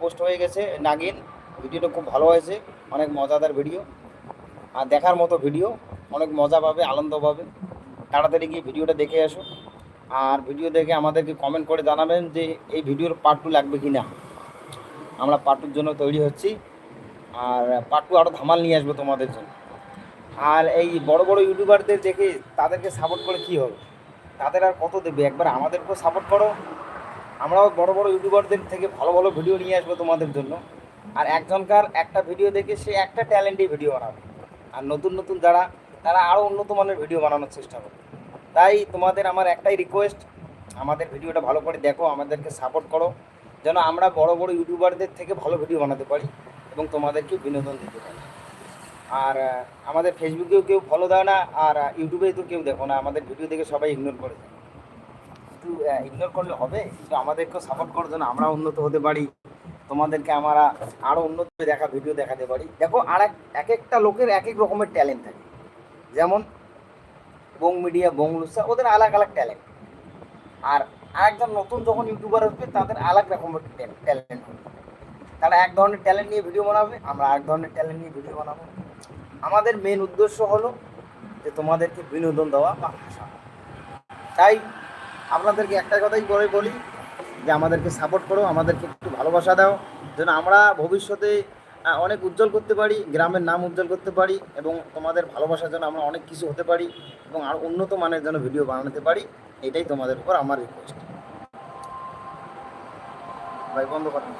Post হয়ে গেছে, নাগিন, ভিডিওটা খুব ভালো হয়েছে, অনেক মজাদার ভিডিও আর দেখার মতো ভিডিও অনেক মজা পাবে, আনন্দ পাবে। তাড়াতাড়ি গিয়ে ভিডিওটা দেখে আসো। আর ভিডিও দেখে আমাদেরকে কমেন্ট করে জানাবেন যে এই ভিডিওর পার্ট টু লাগবে কি না আমরা পার্ট টুর জন্য তৈরি হচ্ছি। আর পার্ট টু আরও ধামাল নিয়ে আসব তোমাদের জন্য। আর এই বড় বড় ইউটিউবারদের দেখে তাদেরকে সাপোর্ট করে কি হবে? তাদের আর কত দেবে? একবার আমাদেরকেও সাপোর্ট করো। আমরাও বড় বড় ইউটিউবারদের থেকে ভালো ভালো ভিডিও নিয়ে আসব তোমাদের জন্য। আর একজনকার একটা ভিডিও দেখে সে একটা ট্যালেন্টই ভিডিও বানাবে। আর নতুন নতুন যারা তারা আরও উন্নত মানের ভিডিও বানানোর চেষ্টা করবে। তাই তোমাদের আমার একটাই রিকোয়েস্ট আমাদের ভিডিওটা ভালো করে দেখো আমাদেরকে সাপোর্ট করো যেন আমরা বড় বড় ইউটিউবারদের থেকে ভালো ভিডিও বানাতে পারি এবং তোমাদেরকে বিনোদন দিতে পারি। আর আমাদের ফেসবুকেও কেউ ফলো দেয় না আর আহ, ইউটিউবে তো কেউ দেখো না আমাদের ভিডিও দেখে সবাই ইগনোর করে দেয় একটু ইগনোর করলে হবে? একটু আমাদেরকেও সাপোর্ট করো যেন আমরা উন্নত হতে পারি। তোমাদেরকে আমরা আরও উন্নত দেখা ভিডিও দেখাতে পারি। দেখো, আর এক এক একটা লোকের এক এক রকমের ট্যালেন্ট থাকে। যেমন, বং মিডিয়া বং লুসা ওদের আলাদা আলাদা ট্যালেন্ট আর আরেকজন নতুন যখন ইউটিউবার আসবে, তাদের আলাদা রকমের ট্যালেন্ট তারা এক ধরনের ট্যালেন্ট নিয়ে ভিডিও বানাবে, আমরা এক ধরনের ট্যালেন্ট নিয়ে ভিডিও বানাবো। আমাদের মেন উদ্দেশ্য হলো যে তোমাদেরকে বিনোদন দেওয়া বা হাসা। তাই আপনাদেরকে একটা কথাই করে বলি যে আমাদেরকে সাপোর্ট করো, আমাদেরকে একটু ভালোবাসা দাও, যেন আমরা ভবিষ্যতে অনেক উজ্জ্বল করতে পারি, গ্রামের নাম উজ্জ্বল করতে পারি এবং তোমাদের ভালোবাসার জন্য আমরা অনেক কিছু হতে পারি এবং আর উন্নত মানের জন্য ভিডিও বানাতে পারি, এটাই তোমাদের উপর আমার রিকোয়েস্ট ভাই, বন্ধ কথা